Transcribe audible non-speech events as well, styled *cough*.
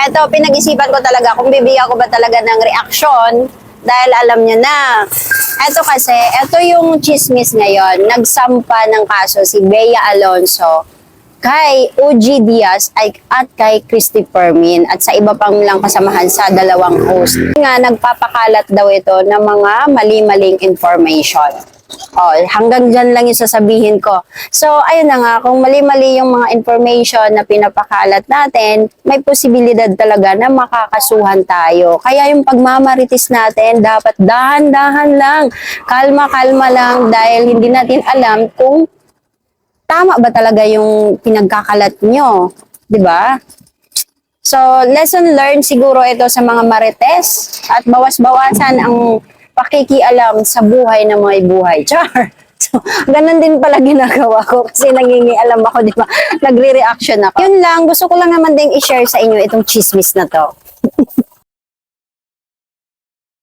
Eto, pinag-isipan ko talaga kung bibigyan ko ba talaga ng reaksyon dahil alam niya na. Eto kasi, eto yung chismis ngayon. Nagsampa ng kaso si Bea Alonso kay OG Diaz ay, at kay Christopher Min at sa iba pang lang kasamahan sa dalawang host. Nga, nagpapakalat daw ito ng mga mali-maling information. Oh, hanggang dyan lang yung sasabihin ko. So, ayun na nga, kung mali-mali yung mga information na pinapakalat natin, may posibilidad talaga na makakasuhan tayo. Kaya yung pagmamaritis natin, dapat dahan-dahan lang, kalma-kalma lang dahil hindi natin alam kung tama ba talaga yung pinagkakalat nyo. ba? So, lesson learned siguro ito sa mga marites at bawas-bawasan ang pakikialam sa buhay na may buhay. *laughs* Char! So, ganun din pala ginagawa ko kasi nangingialam ako, di ba? Nagre-reaction ako. Yun lang, gusto ko lang naman din i-share sa inyo itong chismis na to. *laughs*